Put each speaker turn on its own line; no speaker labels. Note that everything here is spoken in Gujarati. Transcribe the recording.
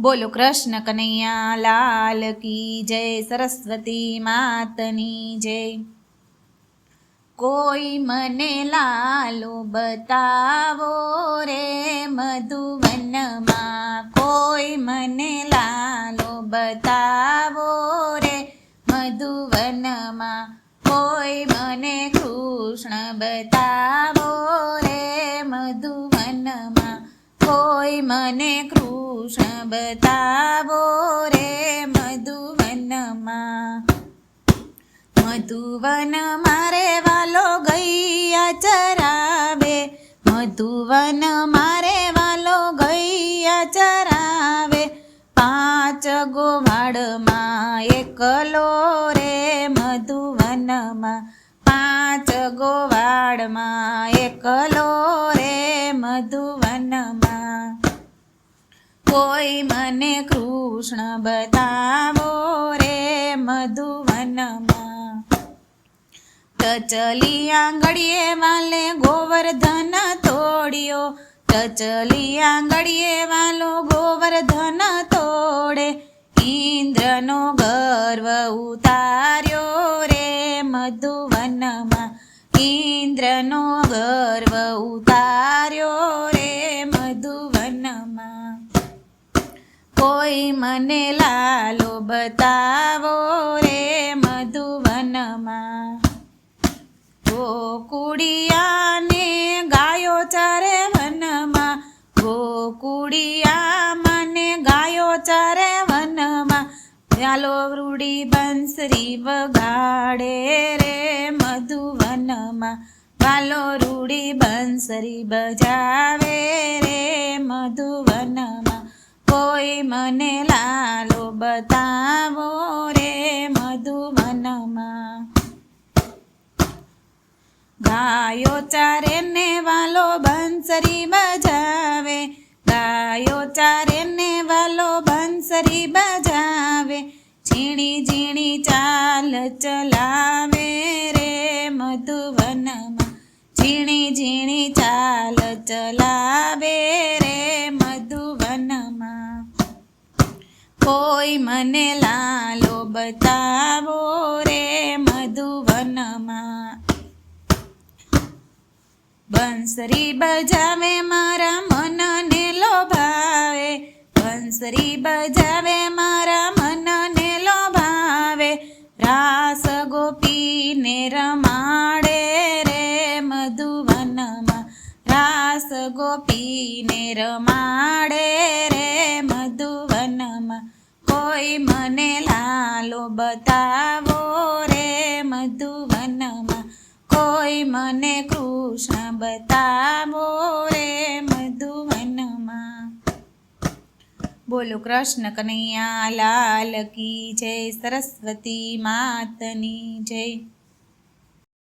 બોલો કૃષ્ણ કનૈયા લાલ કી જય, સરસ્વતી માતની જય. કોઈ મને લાલો બતાવો રે મધુવનમાં? કોઈ મને લાલો બતાવો રે મધુવનમાં? કોઈ મને કૃષ્ણ બતાવો રે મધુવનમાં? કોઈ મને કૃષ્ણ બતાવો રે મધુવનમાં. મધુવન મારે વાલો ગૈયા ચરાવે. મધુવન મારે વાલો ગૈયા ચરાવે. પાંચ ગોવાળમાં એકલો રે મધુવનમાં. પાંચ ગોવાળમાં એકલો રે મધુવનમાં. કોઈ મને કૃષ્ણ બતાવો રે મધુવનમાં? ટચલી આંગળીએ વાલે ગોવર્ધન તોડ્યો. ટચલી આંગળીએ વાલો ગોવર્ધન તોડે. ઇન્દ્રનો ગર્વ ઉતાર્યો રે મધુવનમાં. ઇન્દ્રનો ગર્વ ઉતાર્યો રે મધુવનમાં. કોઈ મને લાલો બતાવો રે મધુવનમાં? ગોકુડિયાને ગાયો ચારે વનમાં? ગોકુડિયા મને ગાયો ચારે વનમાં? ચાલો રૂડી બંસરી વગાડે રે મધુવનમાં? વાલો રૂડી બંસરી બજાવે રે મધુવનમાં? કોઈ મને લાલો બતાવો રે મધુવનમાં. ગાયો ચારે ને વાલો બંસરી બજાવે ગાયો ચારે ને વાલો બંસરી બજાવે ઝીણી ઝીણી ચાલ ચલાવે રે મધુવનમાં. ઝીણી ઝીણી ચાલ ચલાવે કોઈ મને લાલો બતાવો રે મધુવનમાં. બંસરી બજાવે મારા મનને લોભાવે. બંસરી બજાવે મારા મનને લોભાવે. રાસ ગોપીને રમાડે રે મધુવનમાં. રાસ ગોપીને રમાડે રે મધુવનમાં. કોઈ મને લાલો બતાવો રે મધુવનમાં. કોઈ મને કૃષ્ણ બતાવો રે મધુવનમાં. બોલો કૃષ્ણ કનૈયા, લાલ કી જય, સરસ્વતી માતની જય.